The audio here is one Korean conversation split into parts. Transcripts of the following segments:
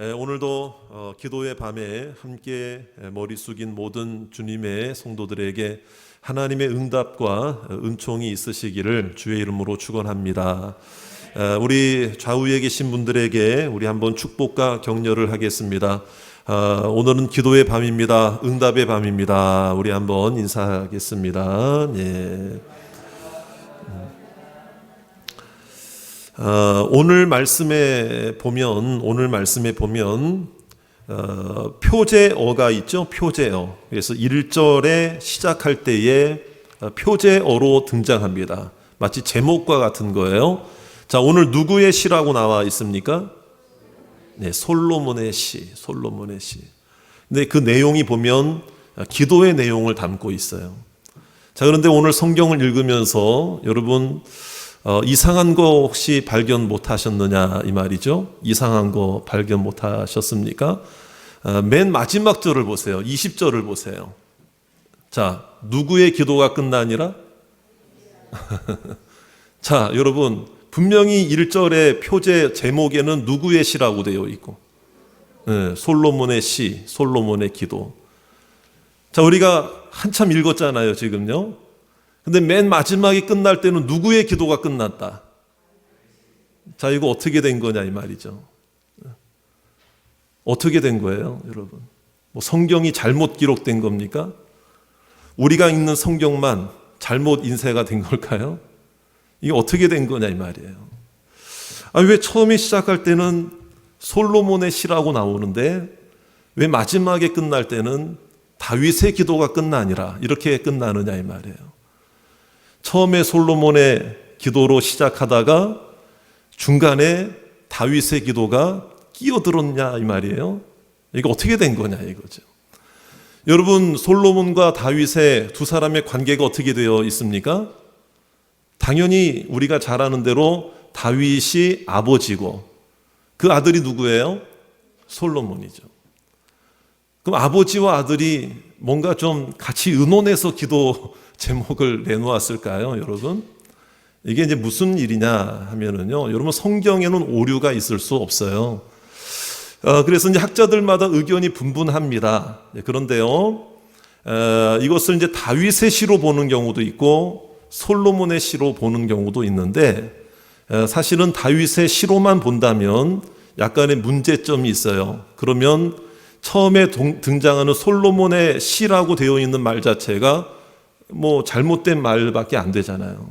에, 오늘도 어, 기도의 밤에 함께 에, 머리 숙인 모든 주님의 성도들에게 하나님의 응답과 어, 은총이 있으시기를 주의 이름으로 축원합니다. 에, 우리 좌우에 계신 분들에게 우리 한번 축복과 격려를 하겠습니다. 아, 오늘은 기도의 밤입니다. 응답의 밤입니다. 우리 한번 인사하겠습니다. 예. 어, 오늘 말씀에 보면 오늘 말씀에 보면 어, 표제어가 있죠. 표제어. 그래서 1절에 시작할 때에 어, 표제어로 등장합니다. 마치 제목과 같은 거예요. 자, 오늘 누구의 시라고 나와 있습니까? 네, 솔로몬의 시, 솔로몬의 시. 근데 그 내용이 보면 기도의 내용을 담고 있어요. 자, 그런데 오늘 성경을 읽으면서 여러분 어, 이상한 거 혹시 발견 못 하셨느냐 이 말이죠. 이상한 거 발견 못 하셨습니까? 어, 맨 마지막 절을 보세요. 20절을 보세요. 자, 누구의 기도가 끝나니라? 자, 여러분, 분명히 1절의 표제 제목에는 누구의 시라고 되어 있고, 네, 솔로몬의 시, 솔로몬의 기도. 자, 우리가 한참 읽었잖아요, 지금요. 근데 맨 마지막이 끝날 때는 누구의 기도가 끝났다. 자, 이거 어떻게 된 거냐, 이 말이죠. 어떻게 된 거예요, 여러분? 뭐 성경이 잘못 기록된 겁니까? 우리가 읽는 성경만 잘못 인쇄가 된 걸까요? 이게 어떻게 된 거냐, 이 말이에요. 아, 왜 처음에 시작할 때는 솔로몬의 시라고 나오는데 왜 마지막에 끝날 때는 다윗의 기도가 끝나니라 이렇게 끝나느냐 이 말이에요. 처음에 솔로몬의 기도로 시작하다가 중간에 다윗의 기도가 끼어들었냐 이 말이에요. 이거 어떻게 된 거냐 이거죠. 여러분 솔로몬과 다윗의 두 사람의 관계가 어떻게 되어 있습니까? 당연히 우리가 잘 아는 대로 다윗이 아버지고 그 아들이 누구예요? 솔로몬이죠. 그럼 아버지와 아들이 뭔가 좀 같이 의논해서 기도 제목을 내놓았을까요, 여러분? 이게 이제 무슨 일이냐 하면은요, 여러분 성경에는 오류가 있을 수 없어요. 어, 그래서 이제 학자들마다 의견이 분분합니다. 네, 그런데요, 어, 이것을 이제 다윗의 시로 보는 경우도 있고 솔로몬의 시로 보는 경우도 있는데 어, 사실은 다윗의 시로만 본다면 약간의 문제점이 있어요. 그러면 처음에 동, 등장하는 솔로몬의 시라고 되어 있는 말 자체가 뭐 잘못된 말밖에 안 되잖아요.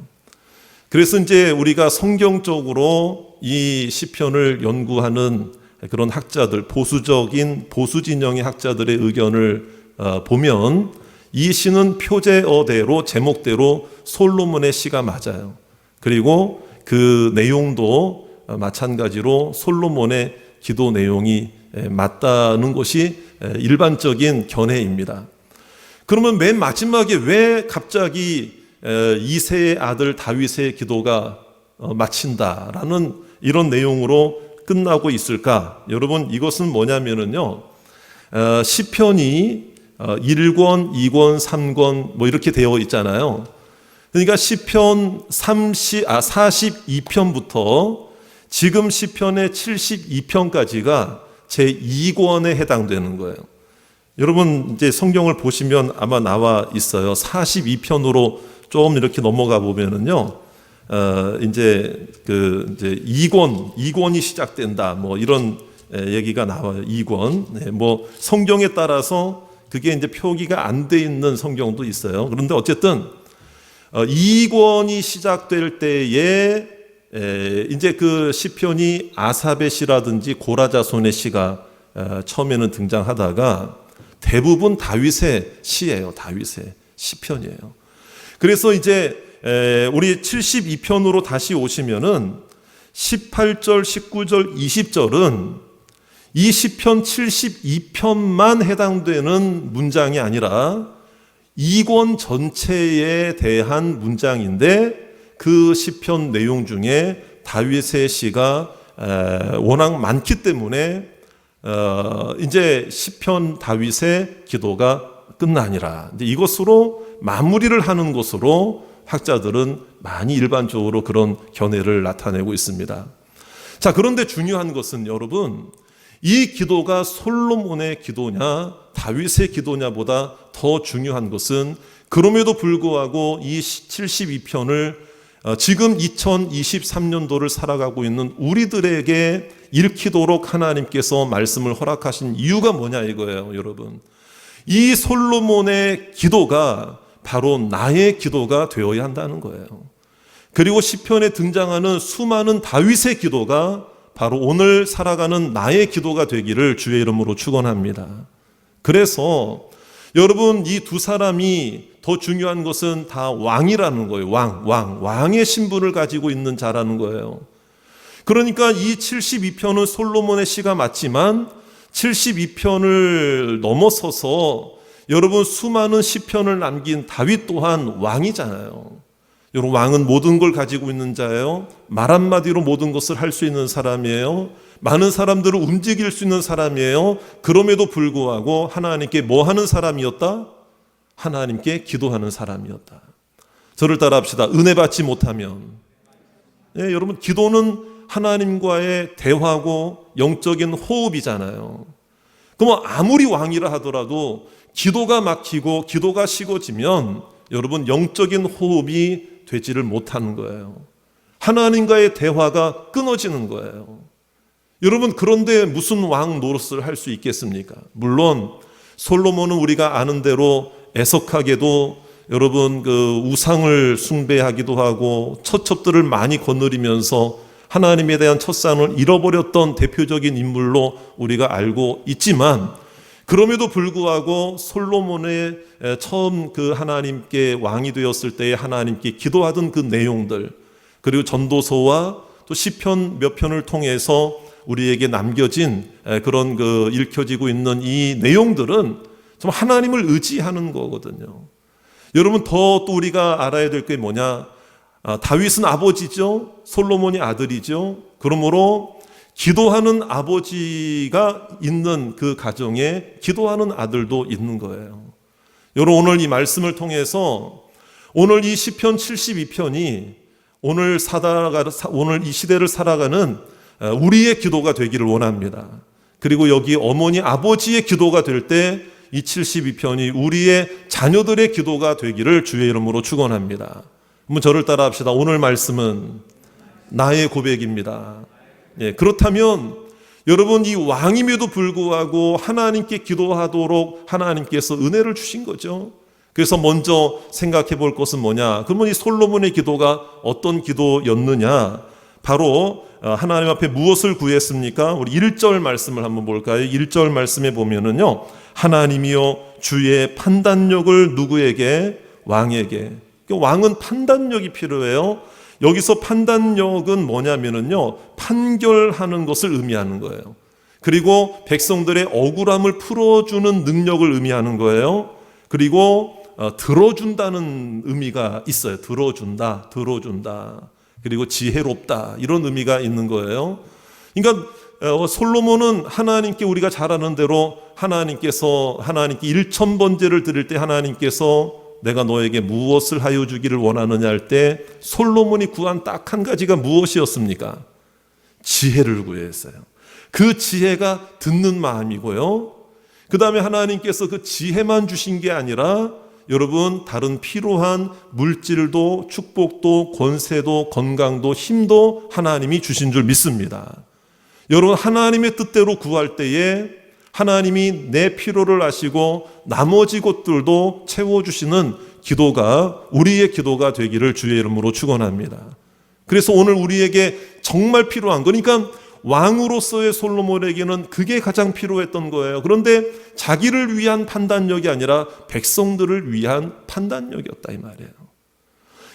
그래서 이제 우리가 성경적으로 이 시편을 연구하는 그런 학자들, 보수적인 보수 진영의 학자들의 의견을 어, 보면 이 시는 표제어대로 제목대로 솔로몬의 시가 맞아요. 그리고 그 내용도 마찬가지로 솔로몬의 기도 내용이 맞다는 것이 일반적인 견해입니다. 그러면 맨 마지막에 왜 갑자기 이 세의 아들 다윗의 기도가 어, 마친다라는 이런 내용으로 끝나고 있을까? 여러분 이것은 뭐냐면은요 어, 시편이 1권, 2권, 3권 뭐 이렇게 되어 있잖아요. 그러니까 시편 30, 아 42편부터 지금 시편의 72편까지가 제 2권에 해당되는 거예요. 여러분 이제 성경을 보시면 아마 나와 있어요. 42편으로 좀 이렇게 넘어가 보면은요. 어, 이제 그 이제 2권, 2권이 시작된다. 뭐 이런 얘기가 나와요. 2권. 네, 뭐 성경에 따라서 그게 이제 표기가 안 돼 있는 성경도 있어요. 그런데 어쨌든 어, 2권이 시작될 때에 에, 이제 그 시편이 아삽의 시라든지 고라자손의 시가 어, 처음에는 등장하다가 대부분 다윗의 시예요. 다윗의 시편이에요. 그래서 이제 에, 우리 72편으로 다시 오시면은 18절, 19절, 20절은 이 시편 72편만 해당되는 문장이 아니라 2권 전체에 대한 문장인데 그 시편 내용 중에 다윗의 시가 워낙 많기 때문에 어, 이제 시편 다윗의 기도가 끝나니라. 이제 이것으로 마무리를 하는 것으로 학자들은 많이 일반적으로 그런 견해를 나타내고 있습니다. 자, 그런데 중요한 것은 여러분, 이 기도가 솔로몬의 기도냐 다윗의 기도냐보다 더 중요한 것은 그럼에도 불구하고 이 72편을 어, 지금 2023년도를 살아가고 있는 우리들에게 읽히도록 하나님께서 말씀을 허락하신 이유가 뭐냐 이거예요, 여러분. 이 솔로몬의 기도가 바로 나의 기도가 되어야 한다는 거예요. 그리고 시편에 등장하는 수많은 다윗의 기도가 바로 오늘 살아가는 나의 기도가 되기를 주의 이름으로 축원합니다. 그래서 여러분 이 두 사람이 더 중요한 것은 다 왕이라는 거예요. 왕, 왕, 왕의 신분을 가지고 있는 자라는 거예요. 그러니까 이 72편은 솔로몬의 시가 맞지만 72편을 넘어서서 여러분 수많은 시편을 남긴 다윗 또한 왕이잖아요. 여러분 왕은 모든 걸 가지고 있는 자예요. 말 한마디로 모든 것을 할 수 있는 사람이에요. 많은 사람들을 움직일 수 있는 사람이에요. 그럼에도 불구하고 하나님께 뭐 하는 사람이었다? 하나님께 기도하는 사람이었다. 저를 따라 합시다. 은혜 받지 못하면. 예, 여러분, 기도는 하나님과의 대화고 영적인 호흡이잖아요. 그럼 아무리 왕이라 하더라도 기도가 막히고 기도가 식어지면 여러분 영적인 호흡이 되지를 못하는 거예요. 하나님과의 대화가 끊어지는 거예요. 여러분 그런데 무슨 왕 노릇을 할 수 있겠습니까? 물론 솔로몬은 우리가 아는 대로 애석하게도 여러분 그 우상을 숭배하기도 하고 처첩들을 많이 거느리면서 하나님에 대한 첫상을 잃어버렸던 대표적인 인물로 우리가 알고 있지만 그럼에도 불구하고 솔로몬의 처음 그 하나님께 왕이 되었을 때에 하나님께 기도하던 그 내용들 그리고 전도서와 또 시편 몇 편을 통해서 우리에게 남겨진 그런 그 읽혀지고 있는 이 내용들은 좀 하나님을 의지하는 거거든요. 여러분 더 또 우리가 알아야 될 게 뭐냐? 아, 다윗은 아버지죠. 솔로몬이 아들이죠. 그러므로 기도하는 아버지가 있는 그 가정에 기도하는 아들도 있는 거예요. 여러분 오늘 이 말씀을 통해서 오늘 이 시편 72편이 오늘 살아가 오늘 이 시대를 살아가는 우리의 기도가 되기를 원합니다. 그리고 여기 어머니 아버지의 기도가 될때 이 72편이 우리의 자녀들의 기도가 되기를 주의 이름으로 축원합니다. 한번 저를 따라 합시다. 오늘 말씀은 나의 고백입니다. 예, 그렇다면 여러분 이 왕임에도 불구하고 하나님께 기도하도록 하나님께서 은혜를 주신 거죠. 그래서 먼저 생각해 볼 것은 뭐냐? 그러면 이 솔로몬의 기도가 어떤 기도였느냐? 바로 어, 하나님 앞에 무엇을 구했습니까? 우리 1절 말씀을 한번 볼까요? 1절 말씀에 보면은요. 하나님이요 주의 판단력을 누구에게 왕에게 왕은 판단력이 필요해요. 여기서 판단력은 뭐냐면은요, 판결하는 것을 의미하는 거예요. 그리고 백성들의 억울함을 풀어주는 능력을 의미하는 거예요. 그리고 어, 들어준다는 의미가 있어요. 들어준다, 들어준다. 그리고 지혜롭다. 이런 의미가 있는 거예요. 그러니까 어, 솔로몬은 하나님께 우리가 잘 아는 대로 하나님께서 하나님께 일천 번제를 드릴 때 하나님께서 내가 너에게 무엇을 하여 주기를 원하느냐 할 때 솔로몬이 구한 딱 한 가지가 무엇이었습니까? 지혜를 구했어요. 그 지혜가 듣는 마음이고요. 그 다음에 하나님께서 그 지혜만 주신 게 아니라 여러분 다른 필요한 물질도 축복도 권세도 건강도 힘도 하나님이 주신 줄 믿습니다. 여러분 하나님의 뜻대로 구할 때에 하나님이 내 필요를 아시고 나머지 것들도 채워 주시는 기도가 우리의 기도가 되기를 주의 이름으로 축원합니다. 그래서 오늘 우리에게 정말 필요한 거니까 왕으로서의 솔로몬에게는 그게 가장 필요했던 거예요. 그런데 자기를 위한 판단력이 아니라 백성들을 위한 판단력이었다 이 말이에요.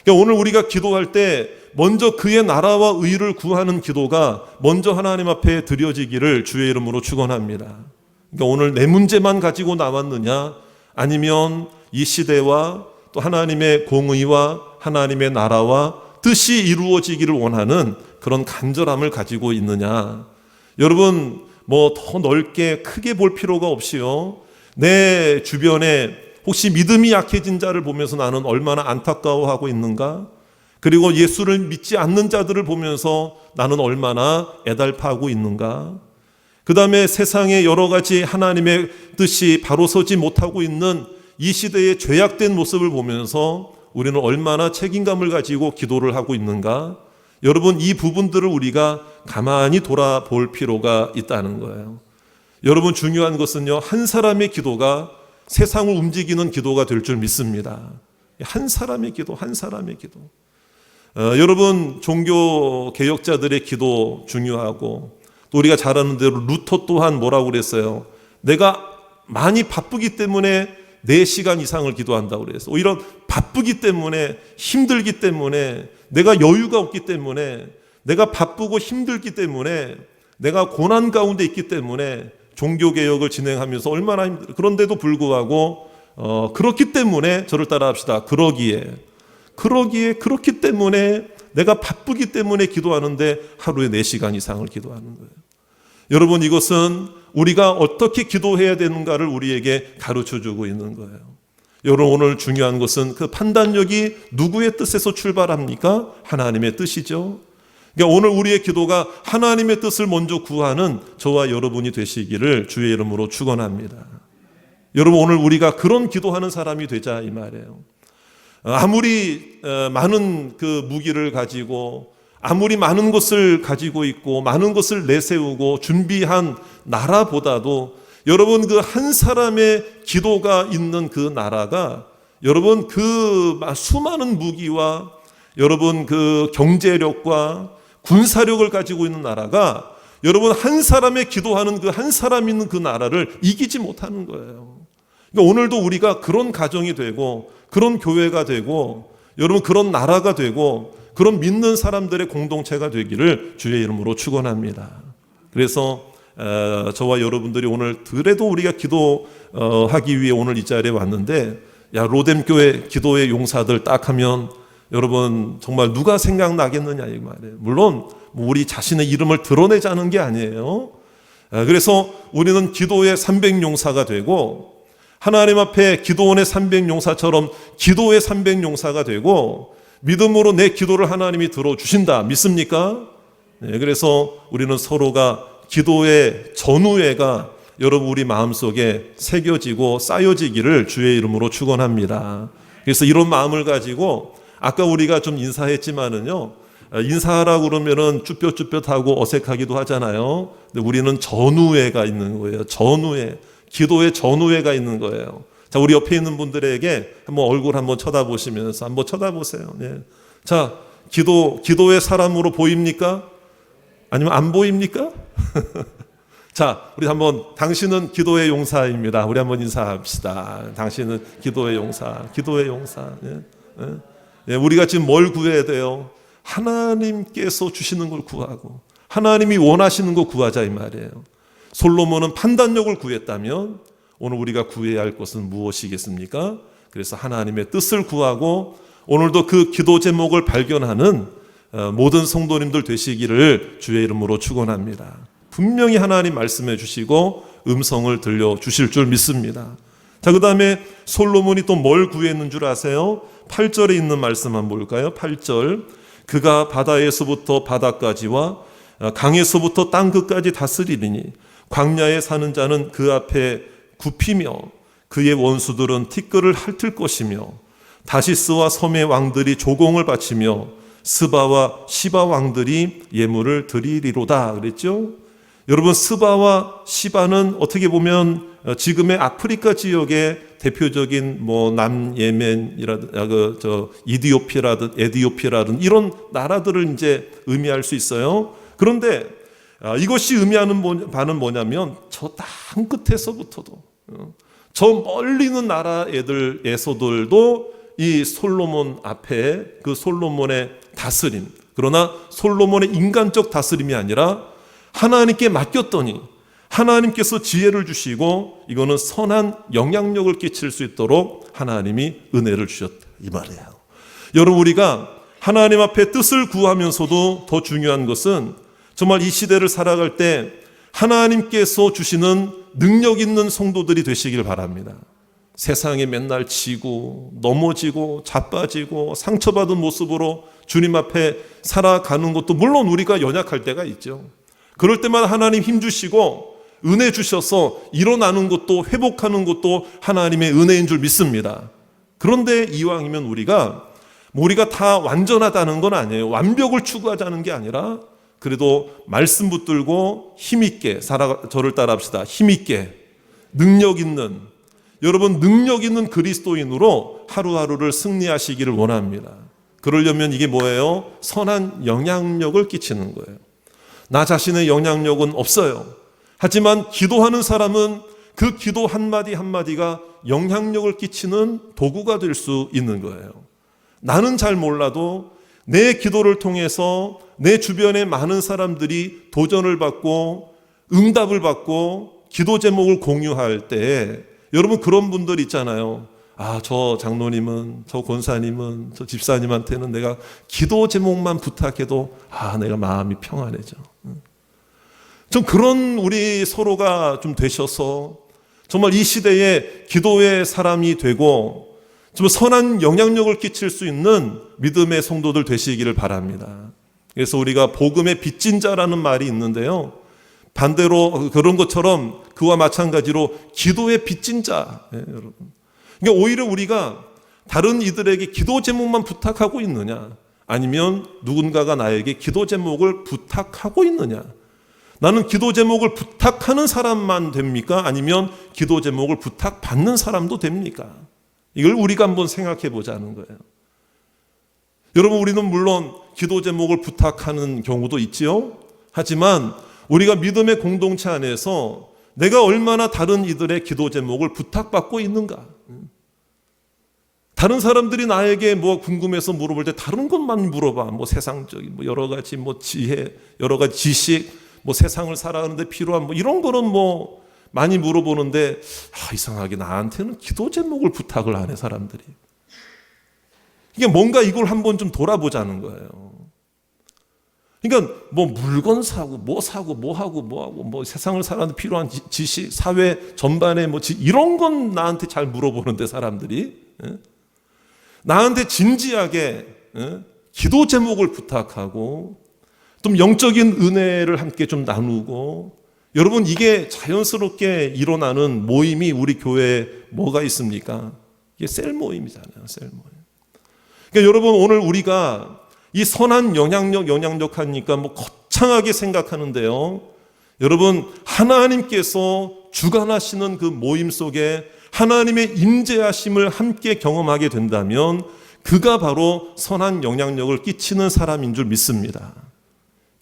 그러니까 오늘 우리가 기도할 때 먼저 그의 나라와 의를 구하는 기도가 먼저 하나님 앞에 드려지기를 주의 이름으로 축원합니다. 그러니까 오늘 내 문제만 가지고 나왔느냐? 아니면 이 시대와 또 하나님의 공의와 하나님의 나라와 뜻이 이루어지기를 원하는 그런 간절함을 가지고 있느냐? 여러분, 뭐 더 넓게 크게 볼 필요가 없이요. 내 주변에 혹시 믿음이 약해진 자를 보면서 나는 얼마나 안타까워하고 있는가? 그리고 예수를 믿지 않는 자들을 보면서 나는 얼마나 애달파하고 있는가? 그 다음에 세상에 여러 가지 하나님의 뜻이 바로 서지 못하고 있는 이 시대의 죄악된 모습을 보면서 우리는 얼마나 책임감을 가지고 기도를 하고 있는가? 여러분, 이 부분들을 우리가 가만히 돌아볼 필요가 있다는 거예요. 여러분, 중요한 것은요, 한 사람의 기도가 세상을 움직이는 기도가 될 줄 믿습니다. 한 사람의 기도, 한 사람의 기도. 어, 여러분, 종교 개혁자들의 기도 중요하고, 또 우리가 잘 아는 대로 루터 또한 뭐라고 그랬어요? 내가 많이 바쁘기 때문에 4시간 이상을 기도한다고 그랬어요. 오히려 바쁘기 때문에 힘들기 때문에 내가 여유가 없기 때문에 내가 바쁘고 힘들기 때문에 내가 고난 가운데 있기 때문에 종교 개혁을 진행하면서 얼마나 힘들 그런데도 불구하고 어, 그렇기 때문에 저를 따라합시다. 그러기에 그러기에 그렇기 때문에 내가 바쁘기 때문에 기도하는데 하루에 4시간 이상을 기도하는 거예요. 여러분 이것은 우리가 어떻게 기도해야 되는가를 우리에게 가르쳐 주고 있는 거예요. 여러분 오늘 중요한 것은 그 판단력이 누구의 뜻에서 출발합니까? 하나님의 뜻이죠. 그러니까 오늘 우리의 기도가 하나님의 뜻을 먼저 구하는 저와 여러분이 되시기를 주의 이름으로 축원합니다. 여러분 오늘 우리가 그런 기도하는 사람이 되자 이 말이에요. 아무리 어, 많은 그 무기를 가지고 아무리 많은 것을 가지고 있고 많은 것을 내세우고 준비한 나라보다도 여러분 그 한 사람의 기도가 있는 그 나라가 여러분 그 수많은 무기와 여러분 그 경제력과 군사력을 가지고 있는 나라가 여러분 한 사람의 기도하는 그 한 사람 있는 그 나라를 이기지 못하는 거예요. 그러니까 오늘도 우리가 그런 가정이 되고 그런 교회가 되고 여러분 그런 나라가 되고 그런 믿는 사람들의 공동체가 되기를 주의 이름으로 축원합니다. 그래서 어, 저와 여러분들이 오늘 그래도 우리가 기도하기 위해 오늘 이 자리에 왔는데 야 로뎀 교회 기도의 용사들 딱 하면 여러분 정말 누가 생각나겠느냐 이 말이에요. 물론 뭐 우리 자신의 이름을 드러내자는 게 아니에요. 아, 그래서 우리는 기도의 300용사가 되고 하나님 앞에 기도원의 300용사처럼 기도의 300용사가 되고 믿음으로 내 기도를 하나님이 들어주신다. 믿습니까? 네, 그래서 우리는 서로가 기도의 전우회가 여러분 우리 마음속에 새겨지고 쌓여지기를 주의 이름으로 축원합니다. 그래서 이런 마음을 가지고 아까 우리가 좀 인사했지만은요. 인사하라고 그러면은 쭈뼛쭈뼛하고 어색하기도 하잖아요. 근데 우리는 전우회가 있는 거예요. 전우회. 기도의 전우회가 있는 거예요. 자, 우리 옆에 있는 분들에게 한번 얼굴 한번 쳐다보시면서 한번 쳐다보세요. 예. 자, 기도, 기도의 사람으로 보입니까? 아니면 안 보입니까? 자, 우리 한번, 당신은 기도의 용사입니다. 우리 한번 인사합시다. 당신은 기도의 용사, 기도의 용사. 예. 예. 예, 우리가 지금 뭘 구해야 돼요? 하나님께서 주시는 걸 구하고, 하나님이 원하시는 거 구하자 이 말이에요. 솔로몬은 판단력을 구했다면, 오늘 우리가 구해야 할 것은 무엇이겠습니까? 그래서 하나님의 뜻을 구하고 오늘도 그 기도 제목을 발견하는 어, 모든 성도님들 되시기를 주의 이름으로 축원합니다. 분명히 하나님 말씀해 주시고 음성을 들려 주실 줄 믿습니다. 자, 그다음에 솔로몬이 또 뭘 구했는 줄 아세요? 8절에 있는 말씀 한번 볼까요? 8절. 그가 바다에서부터 바다까지와 강에서부터 땅 끝까지 다스리리니 광야에 사는 자는 그 앞에 굽히며 그의 원수들은 티끌을 핥을 것이며 다시스와 섬의 왕들이 조공을 바치며 스바와 시바 왕들이 예물을 드리리로다 그랬죠. 여러분 스바와 시바는 어떻게 보면 지금의 아프리카 지역의 대표적인 뭐 남예멘이라든 아, 그저 이디오피라든 에디오피라든 이런 나라들을 이제 의미할 수 있어요. 그런데 아, 이것이 의미하는 바는 뭐냐면 저 땅 끝에서부터도 어, 저 멀리 있는 나라 애들에서들도 이 솔로몬 앞에 그 솔로몬의 다스림 그러나 솔로몬의 인간적 다스림이 아니라 하나님께 맡겼더니 하나님께서 지혜를 주시고 이거는 선한 영향력을 끼칠 수 있도록 하나님이 은혜를 주셨다 이 말이에요. 여러분 우리가 하나님 앞에 뜻을 구하면서도 더 중요한 것은 정말 이 시대를 살아갈 때 하나님께서 주시는 능력 있는 성도들이 되시길 바랍니다. 세상에 맨날 지고 넘어지고 자빠지고 상처받은 모습으로 주님 앞에 살아가는 것도 물론 우리가 연약할 때가 있죠. 그럴 때만 하나님 힘 주시고 은혜 주셔서 일어나는 것도 회복하는 것도 하나님의 은혜인 줄 믿습니다. 그런데 이왕이면 우리가 뭐 우리가 다 완전하다는 건 아니에요. 완벽을 추구하자는 게 아니라 그래도 말씀 붙들고 힘 있게 살아 저를 따라합시다. 힘 있게 능력 있는 여러분 능력 있는 그리스도인으로 하루하루를 승리하시기를 원합니다. 그러려면 이게 뭐예요? 선한 영향력을 끼치는 거예요. 나 자신의 영향력은 없어요. 하지만 기도하는 사람은 그 기도 한마디 한마디가 영향력을 끼치는 도구가 될 수 있는 거예요. 나는 잘 몰라도 내 기도를 통해서 내 주변의 많은 사람들이 도전을 받고 응답을 받고 기도 제목을 공유할 때 여러분 그런 분들 있잖아요. 아, 저 장로님은, 저 권사님은, 저 집사님한테는 내가 기도 제목만 부탁해도 아, 내가 마음이 평안해져. 좀 그런 우리 서로가 좀 되셔서 정말 이 시대에 기도의 사람이 되고 좀 선한 영향력을 끼칠 수 있는 믿음의 성도들 되시기를 바랍니다. 그래서 우리가 복음의 빚진 자라는 말이 있는데요. 반대로 그런 것처럼 그와 마찬가지로 기도의 빚진 자, 예, 여러분. 그러니까 오히려 우리가 다른 이들에게 기도 제목만 부탁하고 있느냐, 아니면 누군가가 나에게 기도 제목을 부탁하고 있느냐. 나는 기도 제목을 부탁하는 사람만 됩니까? 아니면 기도 제목을 부탁받는 사람도 됩니까? 이걸 우리가 한번 생각해 보자는 거예요. 여러분, 우리는 물론 기도 제목을 부탁하는 경우도 있지요. 하지만 우리가 믿음의 공동체 안에서 내가 얼마나 다른 이들의 기도 제목을 부탁받고 있는가? 다른 사람들이 나에게 뭐 궁금해서 물어볼 때 다른 것만 물어봐. 뭐 세상적인 뭐 여러 가지 뭐 지혜, 여러 가지 지식, 뭐 세상을 살아가는데 필요한 뭐 이런 거는 뭐 많이 물어보는데 아, 이상하게 나한테는 기도 제목을 부탁을 안 해 사람들이. 이게 뭔가 이걸 한번 좀 돌아보자는 거예요. 그러니까 뭐 물건 사고 뭐 사고 뭐 하고 뭐 하고 뭐 세상을 살아가는 필요한 지- 지식 사회 전반에 뭐 지- 이런 건 나한테 잘 물어보는데 사람들이 예? 나한테 진지하게 예? 기도 제목을 부탁하고 좀 영적인 은혜를 함께 좀 나누고 여러분 이게 자연스럽게 일어나는 모임이 우리 교회에 뭐가 있습니까? 이게 셀 모임이잖아요. 셀 모임. 그러니까 여러분 오늘 우리가 이 선한 영향력 영향력 하니까 뭐 거창하게 생각하는데요. 여러분 하나님께서 주관하시는 그 모임 속에 하나님의 임재하심을 함께 경험하게 된다면 그가 바로 선한 영향력을 끼치는 사람인 줄 믿습니다.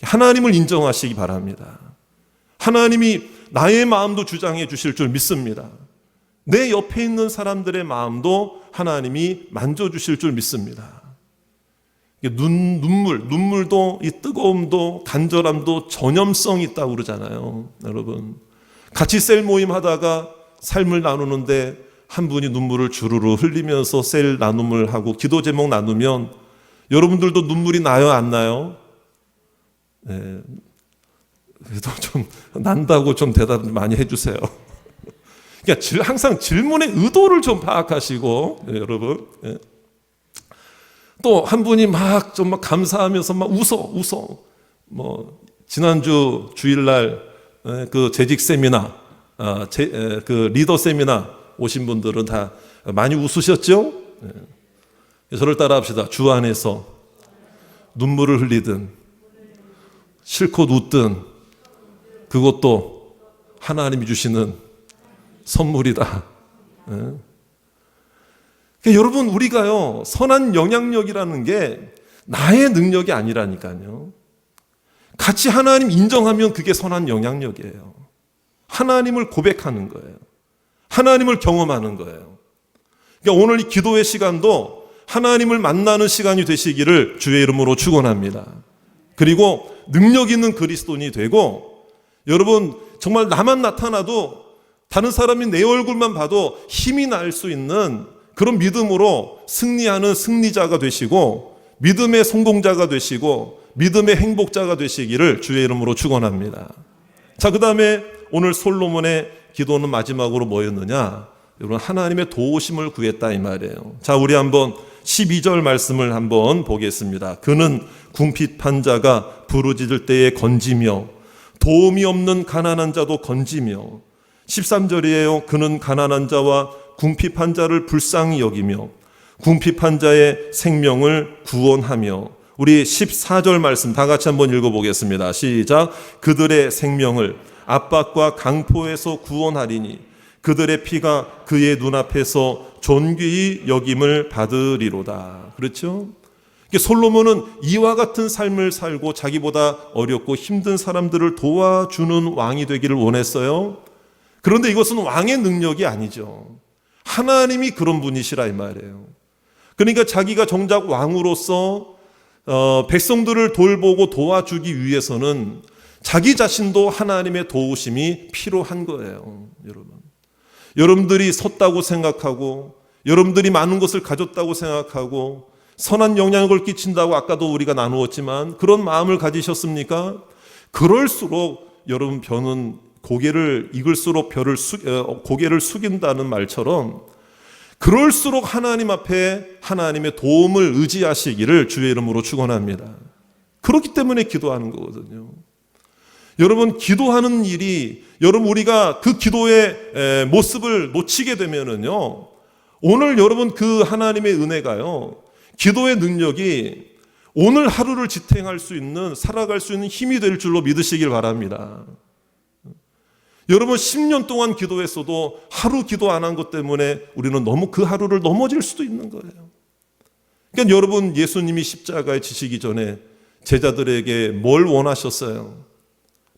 하나님을 인정하시기 바랍니다. 하나님이 나의 마음도 주장해 주실 줄 믿습니다. 내 옆에 있는 사람들의 마음도 하나님이 만져 주실 줄 믿습니다. 눈, 눈물, 눈물도 이 뜨거움도 간절함도 전염성이 있다고 그러잖아요. 여러분. 같이 셀 모임 하다가 삶을 나누는데 한 분이 눈물을 주르르 흘리면서 셀 나눔을 하고 기도 제목 나누면 여러분들도 눈물이 나요, 안 나요? 네. 그래도 좀 난다고 좀 대답 많이 해주세요. 그러니까 질- 항상 질문의 의도를 좀 파악하시고 예, 여러분. 예. 또 한 분이 막좀막 감사하면서 막 웃어 웃어. 뭐 지난주 주일날 예, 그 재직 세미나, 아, 그 리더 세미나 오신 분들은 다 많이 웃으셨죠? 예. 저를 따라 합시다. 주 안에서 눈물을 흘리든 실컷 웃든 그것도 하나님이 주시는 선물이다. 예. 그러니까 여러분 우리가요 선한 영향력이라는 게 나의 능력이 아니라니까요. 같이 하나님 인정하면 그게 선한 영향력이에요. 하나님을 고백하는 거예요. 하나님을 경험하는 거예요. 그러니까 오늘 이 기도의 시간도 하나님을 만나는 시간이 되시기를 주의 이름으로 축원합니다. 그리고 능력 있는 그리스도인이 되고 여러분 정말 나만 나타나도 다른 사람이 내 얼굴만 봐도 힘이 날 수 있는 그런 믿음으로 승리하는 승리자가 되시고 믿음의 성공자가 되시고 믿음의 행복자가 되시기를 주의 이름으로 축원합니다. 자, 그다음에 오늘 솔로몬의 기도는 마지막으로 뭐였느냐? 여러분 하나님의 도우심을 구했다 이 말이에요. 자, 우리 한번 12절 말씀을 한번 보겠습니다. 그는 궁핍한 자가 부르짖을 때에 건지며 도움이 없는 가난한 자도 건지며 13절이에요. 그는 가난한 자와 궁핍한 자를 불쌍히 여기며 궁핍한 자의 생명을 구원하며 우리 14절 말씀 다 같이 한번 읽어보겠습니다. 시작. 그들의 생명을 압박과 강포에서 구원하리니 그들의 피가 그의 눈앞에서 존귀히 여김을 받으리로다. 그렇죠? 솔로몬은 이와 같은 삶을 살고 자기보다 어렵고 힘든 사람들을 도와주는 왕이 되기를 원했어요. 그런데 이것은 왕의 능력이 아니죠. 하나님이 그런 분이시라 이 말이에요. 그러니까 자기가 정작 왕으로서 어, 백성들을 돌보고 도와주기 위해서는 자기 자신도 하나님의 도우심이 필요한 거예요, 여러분. 여러분들이 섰다고 생각하고 여러분들이 많은 것을 가졌다고 생각하고 선한 영향을 끼친다고 아까도 우리가 나누었지만 그런 마음을 가지셨습니까? 그럴수록 여러분 변은 고개를 익을수록 별을 숙, 어, 고개를 숙인다는 말처럼 그럴수록 하나님 앞에 하나님의 도움을 의지하시기를 주의 이름으로 축원합니다. 그렇기 때문에 기도하는 거거든요. 여러분 기도하는 일이 여러분 우리가 그 기도의 모습을 놓치게 되면은요. 오늘 여러분 그 하나님의 은혜가요. 기도의 능력이 오늘 하루를 지탱할 수 있는 살아갈 수 있는 힘이 될 줄로 믿으시길 바랍니다. 여러분 10년 동안 기도했어도 하루 기도 안 한 것 때문에 우리는 너무 그 하루를 넘어질 수도 있는 거예요. 그러니까 여러분 예수님이 십자가에 지시기 전에 제자들에게 뭘 원하셨어요?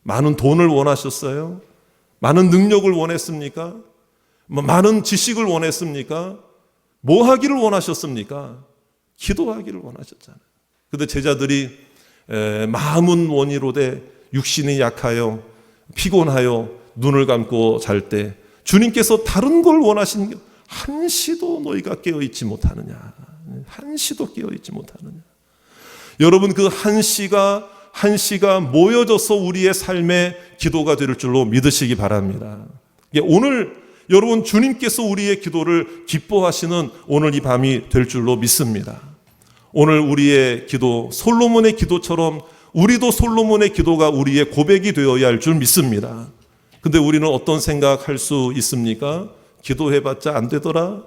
많은 돈을 원하셨어요? 많은 능력을 원했습니까? 뭐 많은 지식을 원했습니까? 뭐 하기를 원하셨습니까? 기도하기를 원하셨잖아요. 근데 제자들이 마음은 원이로되 육신이 약하여 피곤하여 눈을 감고 잘 때 주님께서 다른 걸게 한시도 너희가 깨어 있지 못하느냐. 한시도 깨어 있지 못하느냐. 여러분 그 한시가 한시가 모여져서 우리의 삶의 기도가 될 줄로 믿으시기 바랍니다. 오늘 여러분 주님께서 우리의 기도를 기뻐하시는 오늘 이 밤이 될 줄로 믿습니다. 오늘 우리의 기도 솔로몬의 기도처럼 우리도 솔로몬의 기도가 우리의 고백이 되어야 할 줄 믿습니다. 근데 우리는 어떤 생각할 수 있습니까? 기도해봤자 안 되더라?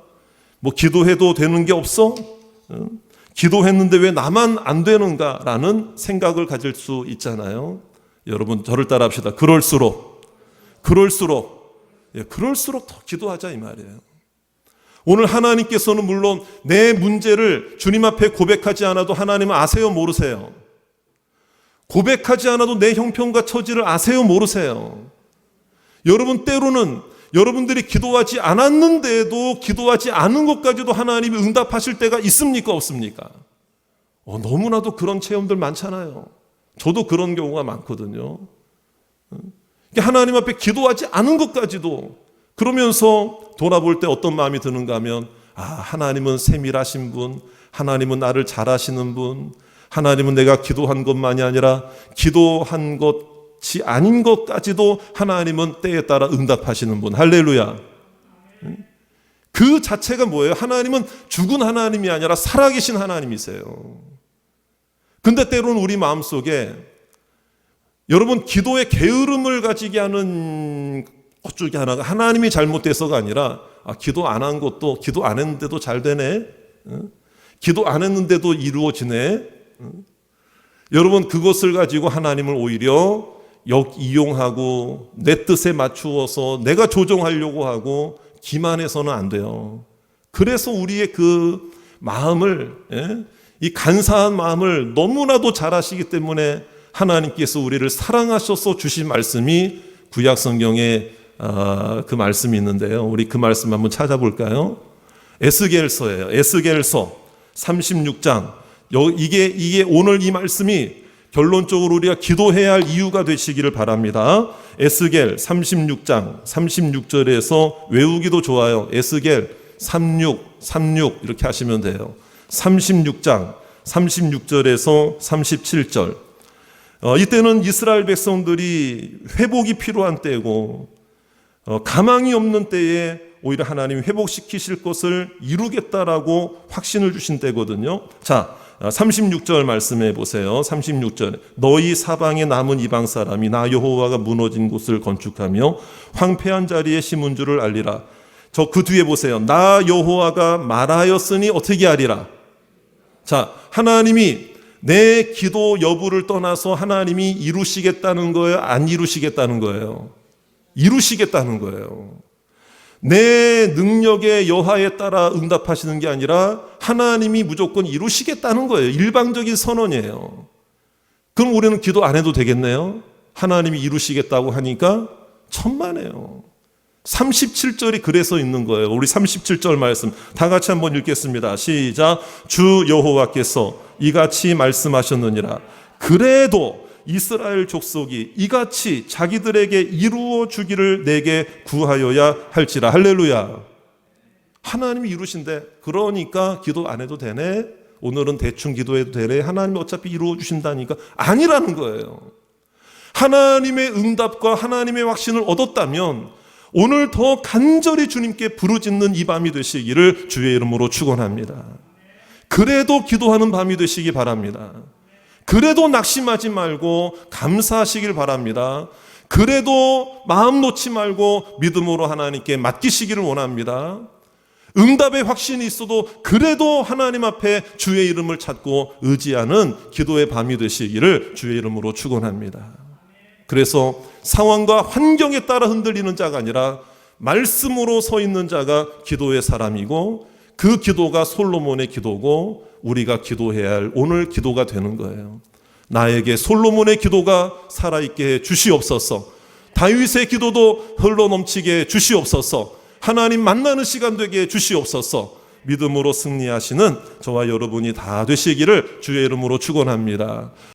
뭐 기도해도 되는 게 없어? 기도했는데 왜 나만 안 되는가라는 생각을 가질 수 있잖아요. 여러분 저를 따라 합시다. 그럴수록 그럴수록 예, 그럴수록 더 기도하자 이 말이에요. 오늘 하나님께서는 물론 내 문제를 주님 앞에 고백하지 않아도 하나님은 아세요 모르세요. 고백하지 않아도 내 형편과 처지를 아세요 모르세요. 여러분 때로는 여러분들이 기도하지 않았는데도 기도하지 않은 것까지도 하나님이 응답하실 때가 있습니까 없습니까? 어, 너무나도 그런 체험들 많잖아요. 저도 그런 경우가 많거든요. 하나님 앞에 기도하지 않은 것까지도 그러면서 돌아볼 때 어떤 마음이 드는가 하면 아, 하나님은 세밀하신 분, 하나님은 나를 잘 아시는 분, 하나님은 내가 기도한 것만이 아니라 기도한 것 것이 아닌 것까지도 하나님은 때에 따라 응답하시는 분. 할렐루야. 그 자체가 뭐예요? 하나님은 죽은 하나님이 아니라 살아계신 하나님이세요. 근데 때로는 우리 마음속에 여러분 기도의 게으름을 가지게 하는 것 중에 하나가 하나님이 잘못돼서가 아니라 아, 기도 안 한 것도 기도 안 했는데도 잘 되네. 기도 안 했는데도 이루어지네. 여러분 그것을 가지고 하나님을 오히려 역 이용하고 내 뜻에 맞추어서 내가 조정하려고 하고 기만해서는 안 돼요. 그래서 우리의 그 마음을 예? 이 간사한 마음을 너무나도 잘 아시기 때문에 하나님께서 우리를 사랑하셔서 주신 말씀이 구약 성경에 아, 그 말씀이 있는데요. 우리 그 말씀 한번 찾아볼까요? 에스겔서예요. 에스겔서 36장. 이게 이게 오늘 이 말씀이 결론적으로 우리가 기도해야 할 이유가 되시기를 바랍니다. 에스겔 36장 36절에서 외우기도 좋아요. 에스겔 36 36 이렇게 하시면 돼요. 36장 36절에서 37절. 어, 이때는 이스라엘 백성들이 회복이 필요한 때고 어, 가망이 없는 때에 오히려 하나님 회복시키실 것을 이루겠다라고 확신을 주신 때거든요. 자, 36절 말씀해 보세요. 36절. 너희 사방에 남은 이방 사람이 나 여호와가 무너진 곳을 건축하며 황폐한 자리에 심은 줄을 알리라. 저 그 뒤에 보세요. 나 여호와가 말하였으니 어떻게 하리라. 자, 하나님이 내 기도 여부를 떠나서 하나님이 이루시겠다는 거예요? 안 이루시겠다는 거예요? 이루시겠다는 거예요. 내 능력의 여하에 따라 응답하시는 게 아니라 하나님이 무조건 이루시겠다는 거예요. 일방적인 선언이에요. 그럼 우리는 기도 안 해도 되겠네요? 하나님이 이루시겠다고 하니까 천만에요. 37절이 그래서 있는 거예요. 우리 37절 말씀 다 같이 한번 읽겠습니다. 시작. 주 여호와께서 이같이 말씀하셨느니라. 그래도 이스라엘 족속이 이같이 자기들에게 이루어 주기를 내게 구하여야 할지라. 할렐루야. 하나님이 이루신대. 그러니까 기도 안 해도 되네. 오늘은 대충 기도해도 되네. 하나님이 어차피 이루어 주신다니까 아니라는 거예요. 하나님의 응답과 하나님의 확신을 얻었다면 오늘 더 간절히 주님께 부르짖는 이 밤이 되시기를 주의 이름으로 축원합니다. 그래도 기도하는 밤이 되시기 바랍니다. 그래도 낙심하지 말고 감사하시길 바랍니다. 그래도 마음 놓지 말고 믿음으로 하나님께 맡기시기를 원합니다. 응답의 확신이 있어도 그래도 하나님 앞에 주의 이름을 찾고 의지하는 기도의 밤이 되시기를 주의 이름으로 축원합니다. 그래서 상황과 환경에 따라 흔들리는 자가 아니라 말씀으로 서 있는 자가 기도의 사람이고 그 기도가 솔로몬의 기도고 우리가 기도해야 할 오늘 기도가 되는 거예요. 나에게 솔로몬의 기도가 살아있게 해 주시옵소서. 다윗의 기도도 흘러 넘치게 해 주시옵소서. 하나님 만나는 시간 되게 해 주시옵소서. 믿음으로 승리하시는 저와 여러분이 다 되시기를 주의 이름으로 축원합니다.